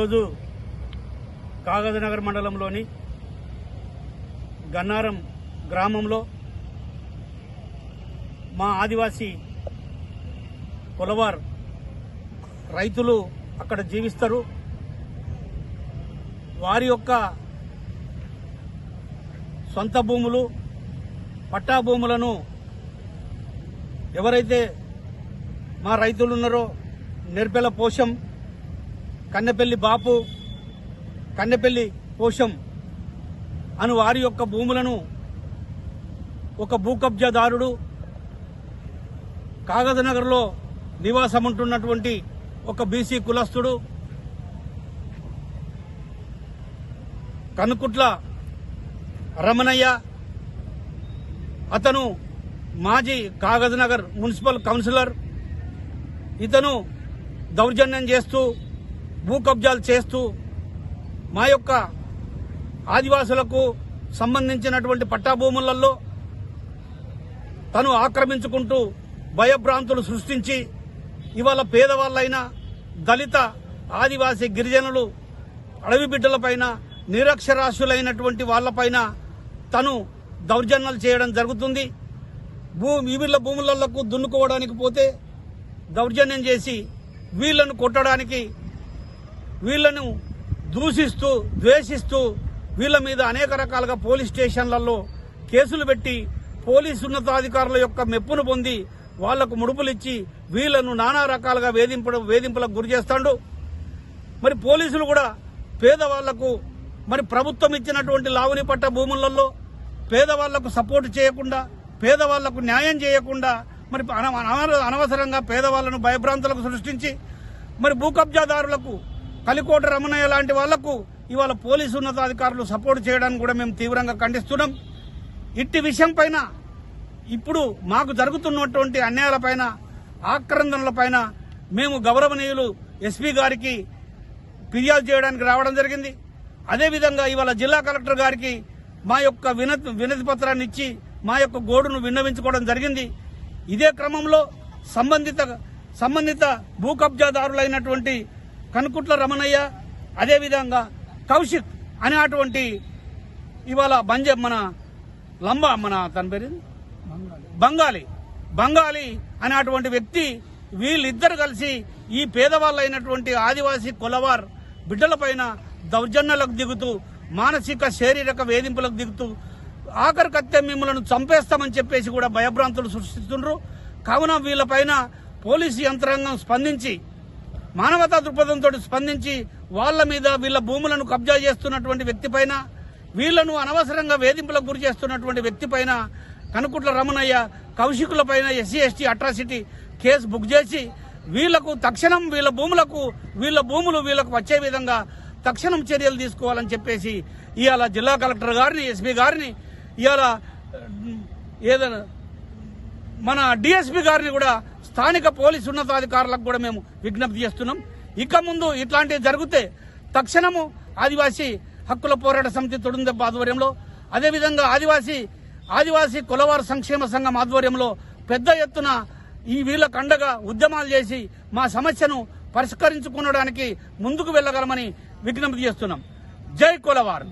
ఈరోజు కాగజనగర్ మండలంలోని గన్నారం గ్రామంలో మా ఆదివాసీ కులవార్ రైతులు అక్కడ జీవిస్తారు. వారి యొక్క సొంత భూములు పట్టా భూములను ఎవరైతే మా రైతులు ఉన్నారో పోషం కన్నెపల్లి బాపు కన్నెపల్లి కోశం అను వారి యొక్క భూములను ఒక భూ కబ్జాదారుడు కాగజనగర్లో నివాసం ఉంటున్నటువంటి ఒక బీసీ కులస్తుడు కనుకుట్ల రమణయ్య అతను మాజీ కాగజ్నగర్ మున్సిపల్ కౌన్సిలర్ ఇతను దౌర్జన్యం చేస్తూ భూ కబ్జాలు చేస్తూ మా యొక్క ఆదివాసులకు సంబంధించినటువంటి పట్టాభూములలో తను ఆక్రమించుకుంటూ భయభ్రాంతులు సృష్టించి ఇవాళ పేదవాళ్ళైన దళిత ఆదివాసీ గిరిజనులు అడవి బిడ్డలపైన నిరక్షరాస్యులైనటువంటి వాళ్ళపైన తను దౌర్జన్యాలు చేయడం జరుగుతుంది. భూ వీళ్ళ భూములకు దున్నుకోవడానికి పోతే దౌర్జన్యం చేసి వీళ్ళను కొట్టడానికి వీళ్ళను దూషిస్తూ ద్వేషిస్తూ వీళ్ళ మీద అనేక రకాలుగా పోలీస్ స్టేషన్లలో కేసులు పెట్టి పోలీసు ఉన్నతాధికారుల యొక్క మెప్పును పొంది వాళ్ళకు ముడుపులిచ్చి వీళ్ళను నానా రకాలుగా వేధింపడం వేధింపులకు గురి చేస్తాడు. మరి పోలీసులు కూడా పేదవాళ్ళకు మరి ప్రభుత్వం ఇచ్చినటువంటి లావుని పట్ట భూములలో పేదవాళ్ళకు సపోర్ట్ చేయకుండా పేదవాళ్ళకు న్యాయం చేయకుండా మరి అన- అనవసరంగా పేదవాళ్ళను భయభ్రాంతులకు సృష్టించి మరి భూ కబ్జాదారులకు కలికోట రమణయ్య లాంటి వాళ్ళకు ఇవాళ పోలీసు ఉన్నతాధికారులు సపోర్ట్ చేయడానికి కూడా మేము తీవ్రంగా ఖండిస్తున్నాం. ఇట్టి విషయం పైన ఇప్పుడు మాకు జరుగుతున్నటువంటి అన్యాయాలపైన ఆక్రందనలపైన మేము గౌరవనీయులు ఎస్పీ గారికి ఫిర్యాదు చేయడానికి రావడం జరిగింది. అదేవిధంగా ఇవాళ జిల్లా కలెక్టర్ గారికి మా యొక్క వినతి వినతి పత్రాన్ని ఇచ్చి మా యొక్క గోడును విన్నవించుకోవడం జరిగింది. ఇదే క్రమంలో సంబంధిత సంబంధిత భూ కబ్జాదారులైనటువంటి కనుకుట్ల రమణయ్య అదేవిధంగా కౌశిక్ అనేటువంటి ఇవాళ బంజ మన లంబ మన తన పేరు ఏంది? బంగాలి బంగాలి అనేటువంటి వ్యక్తి వీళ్ళిద్దరు కలిసి ఈ పేదవాళ్ళైనటువంటి ఆదివాసీ కొలవార్ బిడ్డలపైన దౌర్జన్యాలకు దిగుతూ మానసిక శారీరక వేధింపులకు దిగుతూ ఆఖరి కత్తే మిమ్మలను చంపేస్తామని చెప్పేసి కూడా భయభ్రాంతులు సృష్టిస్తుండ్రు కావున వీళ్ళపైన పోలీసు యంత్రాంగం స్పందించి మానవతా దృక్పథంతో స్పందించి వాళ్ళ మీద వీళ్ళ భూములను కబ్జా చేస్తున్నటువంటి వ్యక్తిపైన వీళ్ళను అనవసరంగా వేధింపులకు గురి చేస్తున్నటువంటి వ్యక్తిపైన Kanukutla Ramanaiah కౌశికులపైన SC ST atrocity case book చేసి వీళ్ళకు తక్షణం వీళ్ళ భూములకు వీళ్ళ భూములు వీళ్ళకు వచ్చే విధంగా తక్షణం చర్యలు తీసుకోవాలని చెప్పేసి ఇవాళ జిల్లా కలెక్టర్ గారిని ఎస్పీ గారిని ఇవాళ ఏదైనా మన డిఎస్పీ గారిని కూడా స్థానిక పోలీసు ఉన్నతాధికారులకు కూడా మేము విజ్ఞప్తి చేస్తున్నాం. ఇక ముందు ఇట్లాంటివి జరిగితే తక్షణము ఆదివాసీ హక్కుల పోరాట సమితి తొడుందెబ్బ ఆధ్వర్యంలో అదేవిధంగా ఆదివాసీ ఆదివాసీ కులవారు సంక్షేమ సంఘం ఆధ్వర్యంలో పెద్ద ఎత్తున ఈ వీళ్ళకు అండగా ఉద్యమాలు చేసి మా సమస్యను పరిష్కరించుకునడానికి ముందుకు వెళ్ళగలమని విజ్ఞప్తి చేస్తున్నాం. జై కులవారు.